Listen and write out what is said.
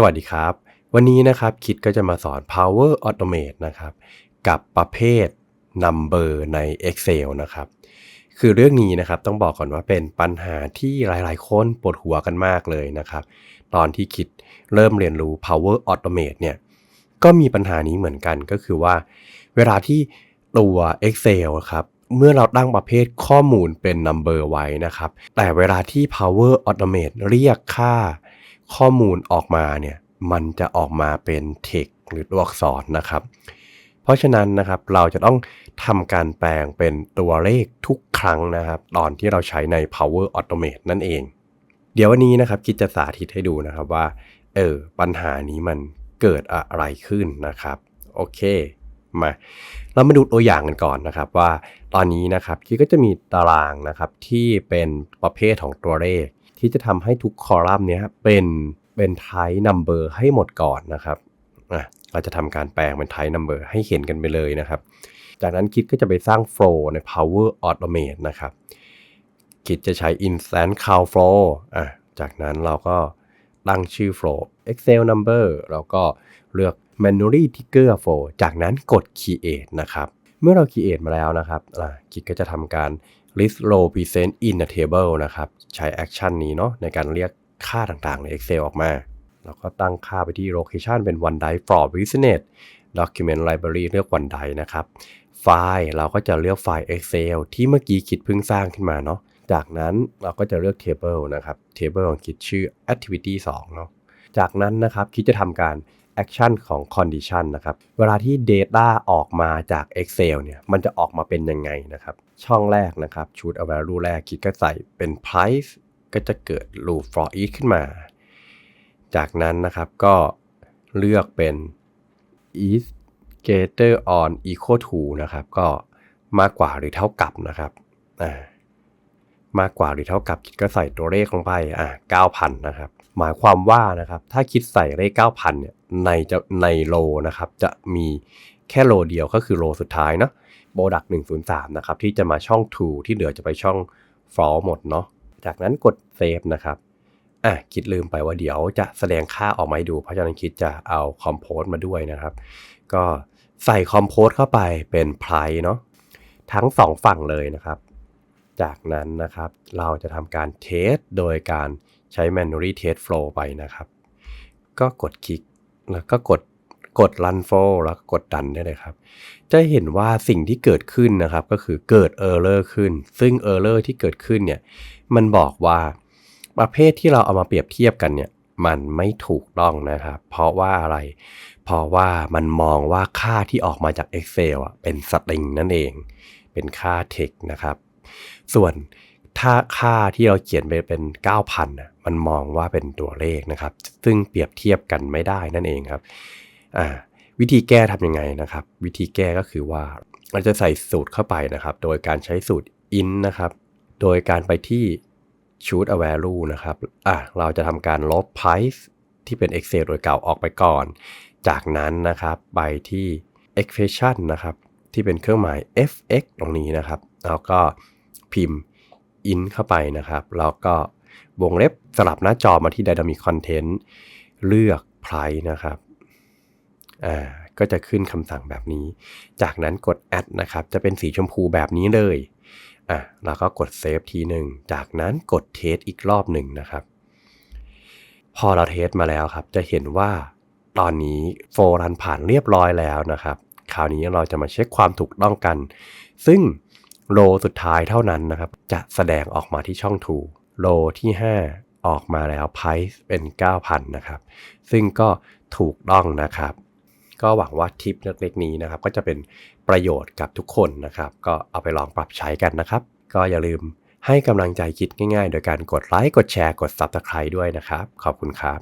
สวัสดีครับ วันนี้นะครับคิดก็จะมาสอน Power Automate นะครับ กับประเภท Number ใน Excel นะครับ คือเรื่องนี้นะครับต้องบอกก่อนว่าเป็นปัญหาที่หลายๆ คนปวดหัวกันมากเลยนะครับ ตอนที่คิดเริ่มเรียนรู้ Power Automate เนี่ยก็มีปัญหานี้เหมือนกันก็คือว่า เวลาที่ตัว Excel ครับเมื่อเราตั้งประเภทข้อมูลเป็น number ไว้นะครับ แต่เวลาที่ Power Automate เรียกค่า ข้อมูลออกมาเนี่ยมันจะออกมาเป็น text หรือตัวอักษรนะครับ เพราะฉะนั้นนะครับเราจะต้องทำการแปลงเป็นตัวเลขทุกครั้งนะครับ ตอนที่เราใช้ใน Power Automate นั่นเอง เดี๋ยววันนี้นะครับคิดจะสาธิตให้ดูนะครับว่าเออปัญหานี้มันเกิดอะไรขึ้นนะครับโอเคมาเรามาดูตัวอย่างกันก่อนนะครับว่าตอนนี้นะครับคิดก็จะมีตารางนะครับที่เป็นประเภทของตัวเลข ที่จะทำให้ทุกคอลัมน์เนี้ยเป็นเป็นไทป์นัมเบอร์ให้หมดก่อนนะครับอะเราจะทำการแปลงเป็นไทป์นัมเบอร์ให้เห็นกันไปเลยนะครับ จากนั้นคิดก็จะไปสร้างโฟล์ใน Power Automate นะครับ คิดจะใช้ Instant Count Flow อะจากนั้นเราก็ตั้งชื่อ flow Excel number แล้วก็เลือก Manually Trigger Flow จากนั้นกด Create นะครับ เมื่อเรา Create มาแล้วนะครับคิดก็จะทำการ list row present in a table นะครับ ใช้ action นี้เนาะในการเรียกค่าต่างๆใน Excel ออกมา แล้วก็ตั้งค่าไปที่ location เป็น OneDrive for Business Document Library เลือก OneDrive นะครับ ไฟล์เราก็จะเลือกไฟล์ Excel ที่เมื่อกี้คิดเพิ่งสร้างขึ้นมาเนาะ จากนั้นเราก็จะเลือก Table นะครับ Table ของคิดชื่อ Activity 2 เนาะ จากนั้นนะครับคิดจะทำการ Action ของ Condition นะครับ เวลาที่ Data ออกมาจาก Excel เนี่ย มันจะออกมาเป็นยังไงนะครับ ช่องแรกนะครับชุด value แรกคิดก็ใส่เป็น price ก็จะเกิด loop for each ขึ้นมา จากนั้นนะครับก็เลือกเป็น is greater on equal to นะครับ ก็มากกว่าหรือเท่ากับนะครับ อ่า มากกว่าหรือเท่ากับคิดก็ใส่ตัวเลขลงไปอ่า9,000นะครับหมายความว่านะครับถ้าคิดใส่เลข 9,000เนี่ยในจะในโลนะครับจะมีแค่โลเดียวก็คือโลสุดท้ายเนาะโปรดัก103นะครับที่จะมาช่อง to ที่เหลือจะไปช่อง fall หมดเนาะจากนั้นกด save นะครับอะคิดลืมไปว่าเดี๋ยวจะแสดงค่าออกมาให้ดู เพราะฉะนั้นคิดจะเอาคอมโพสมาด้วยนะครับ ก็ใส่คอมโพสเข้าไปเป็น price เนาะทั้งสองฝั่งเลยนะครับ จากนั้นนะครับ เราจะทำการเทสโดยการใช้ manually test flow ไปนะครับ ก็กดคลิก แล้วก็กดกด run flow แล้วก็กดดันได้เลยครับ จะเห็นว่าสิ่งที่เกิดขึ้นนะครับ ก็คือเกิด error ขึ้น ซึ่ง error ที่เกิดขึ้นเนี่ย มันบอกว่าประเภทที่เราเอามาเปรียบเทียบกันเนี่ย มันไม่ถูกต้องนะครับ เพราะว่าอะไร เพราะว่ามันมองว่าค่าที่ออกมาจาก Excel อะเป็นสตริงนั่นเอง เป็นค่า text นะครับ ส่วนถ้าค่าที่เราเขียนไปเป็น 9,000นะมันมองว่าเป็นตัวเลขนะครับ ซึ่งเปรียบเทียบกันไม่ได้นั่นเองครับวิธีแก้ทำยังไงนะครับ วิธีแก้ก็คือว่าเราจะใส่สูตรเข้าไปนะครับ โดยการใช้สูตร in นะครับ โดยการไปที่ choose a value นะครับอะเราจะทำการลบ price ที่เป็น Excel โดยเก่าออกไปก่อน จากนั้นนะครับไปที่ expression นะครับ ที่เป็นเครื่องหมาย fx ตรงนี้นะครับ แล้วก็ พิมพ์ in เข้าไปนะครับ แล้วก็วงเล็บสลับหน้าจอมาที่ dynamic content เลือก price นะครับอ่าก็จะขึ้นคำสั่งแบบนี้ จากนั้นกด add นะครับ จะเป็นสีชมพูแบบนี้เลยอะเราก็กดเซฟทีหนึ่ง จากนั้นกดเทสอีกรอบหนึ่งนะครับ พอเราเทสมาแล้วครับ จะเห็นว่าตอนนี้โฟรันผ่านเรียบร้อยแล้วนะครับ คราวนี้เราจะมาเช็คความถูกต้องกัน ซึ่ง โลสุดท้ายเท่านั้นนะครับ จะแสดงออกมาที่ช่อง to โลที่ 5 ออกมาแล้ว price เป็น 9,000 นะครับ ซึ่งก็ถูกต้องนะครับ ก็หวังว่าทิปเล็กๆนี้นะครับ ก็จะเป็นประโยชน์กับทุกคนนะครับ ก็เอาไปลองปรับใช้กันนะครับ ก็อย่าลืมให้กำลังใจคิดง่ายๆ โดยการกดไลค์กดแชร์กด Subscribe ด้วยนะครับ ขอบคุณครับ